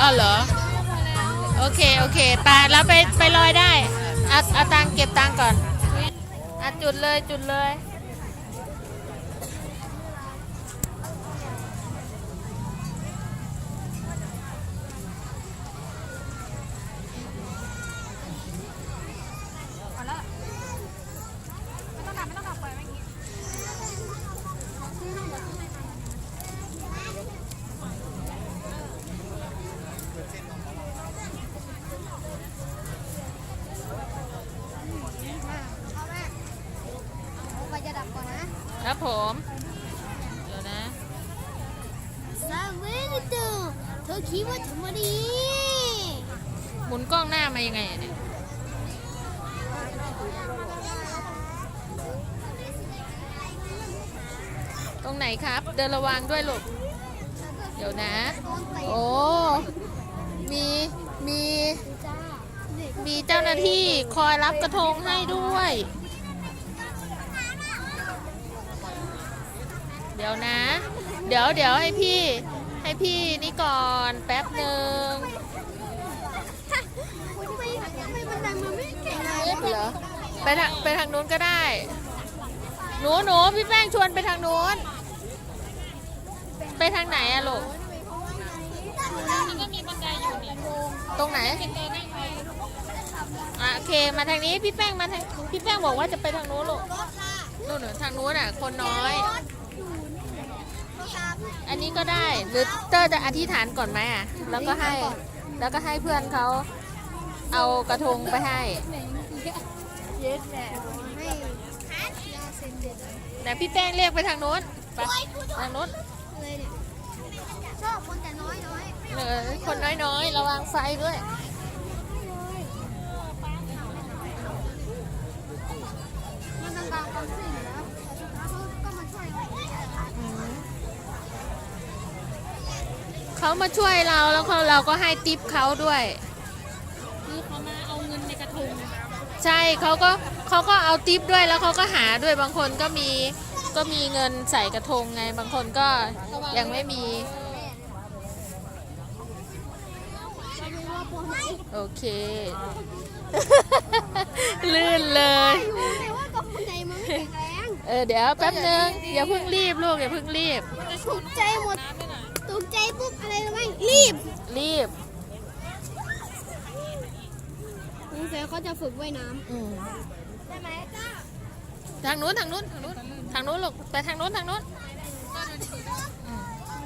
อ๋อเหรอ โอเค โอเคไปแล้วไปไปลอยได้เอาเอาตังค์เก็บตังค์ก่อนอะจุดเลยจุดเลย ไฟจะดับก่อนนะครับ ผม เดี๋ยวนะซาเวนิโตเธอคิดว่าทำอะไรหมุนกล้องหน้ามายังไงเนี่ยตรงไหนครับ เดินระวังด้วยลูก เดี๋ยวนะ โอ้ มี มี มีเจ้าหน้าที่คอยรับกระทงให้ด้วย เดี๋ยวนะ เดี๋ยวเดี๋ยวให้พี่ ให้พี่นี่ก่อนแป๊บหนึ่งทำไมทำไมบันไดมันไม่แข็งแรงเหรอไปทางไปทางนู้นก็ได้ หนูหนูพี่แป้งชวนไปทางนู้น ไปทางไหนอะลูกตรงไหนอะโอเคมาทางนี้พี่แป้งมาทางพี่แป้งบอกว่าจะไปทางนู้นลูกนู่นน่ะทางนู้นอะ คนน้อย อันนี้ก็ได้หรือเตอร์จะอธิษฐานก่อนไหมอะแล้วก็ให้แล้วก็ให้เพื่อนเขาเอากระทงไปให้เย็ดแหละให้ยาเซนเด็ดแต่พี่แป้งเรียกไปทางนู้นไปทางนู้นเลยเนี่ยชอบคนแต่น้อยน้อยเออคนน้อยๆระวังไฟด้วย มันต้องการความช่วยเหลือเขาก็มาช่วย เขามาช่วยเราแล้วเขาเราก็ให้ติปเขาด้วย คือเขามาเอาเงินในกระทงใช่เขาก็เขาก็เอาติปด้วยแล้วเขาก็หาด้วยบางคนก็มีก็มีเงินใส่กระทงไง บางคนก็ยังไม่มี โอเค ลื่นเลยรู้ไหมว่ากับคนไหนมันไม่แข็งแรงเออเดี๋ยวแป๊บนึงอย่าเพิ่งรีบลูกอย่าเพิ่งรีบ ถูกใจหมด ถูกใจปุ๊บอะไรรู้ไหมรีบรีบสงสัยเขาจะฝึกว่ายน้อืมำได้ไหมจ้าทางนู้นทางนู้นทางนู้นทางนู้นลูกไปทางนู้นทางนู้นบั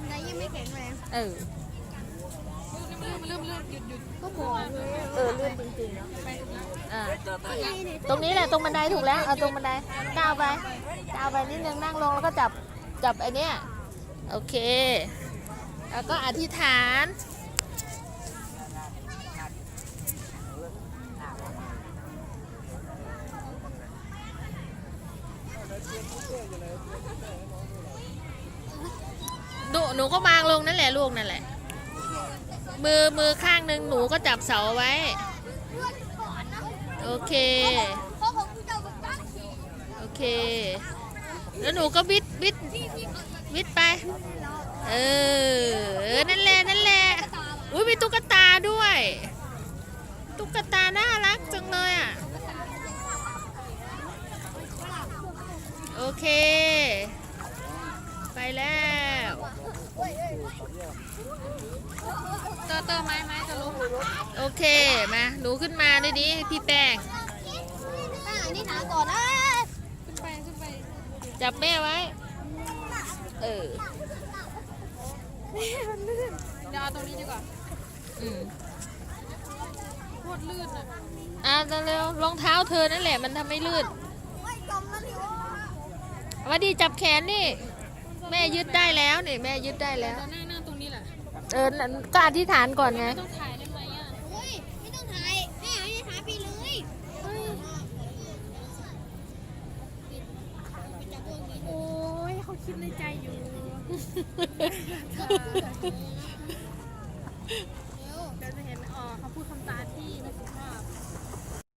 นไดยังไม่แข็งแรงเออก็บอกเลยเออลื่นจริงๆอ่าตรงนี้แหละตรงบันไดถูกแล้วเอาตรงบันไดก้าวไปก้าวไปนิดนึงนั่งลงแล้วก็จับจับไอเนี้ยโอเค แล้วก็อธิษฐาน หนูหนูก็วางลงนั่นแหละลูกนั่นแหละ มือมือข้างหนึ่งหนูก็จับเสาไว้ โอเค โอเค แล้วหนูก็บิดบิด บิดไปเออเออ นั่นแหละ นั่นแหละ อุ้ยมีตุ๊กตาด้วย ตุ๊กตาน่ารักจังเลยอะ โอเค ไปแล้วเตอร์เตอร์ไม้ไม้จะล้มโอเค มา หนูขึ้นมาด้วยดิพี่แป้งอะอันนี้หนาก่อนนะ ขึ้นไป ขึ้นไป จับแม่ไว้ เออเดี๋ยวเอาตรงนี้ดีกว่าอืมโคตรลื่นอะอะเร็วๆรองเท้าเธอนั่นแหละมันทำให้ลื่นโอ้ยจมแล้วนี่โอ้เอามาดีจับแขนนี่ แม่ยึดได้แล้วนี่แม่ยึดได้แล้วเราหน้าหน้าตรงนี้แหละ เออก็อธิษฐานก่อนไงต้องถ่็คิดในใจอยู่เดี๋ต่จะเห็นอ๋อเขาพูดคำตาที่ไม่สุภาพ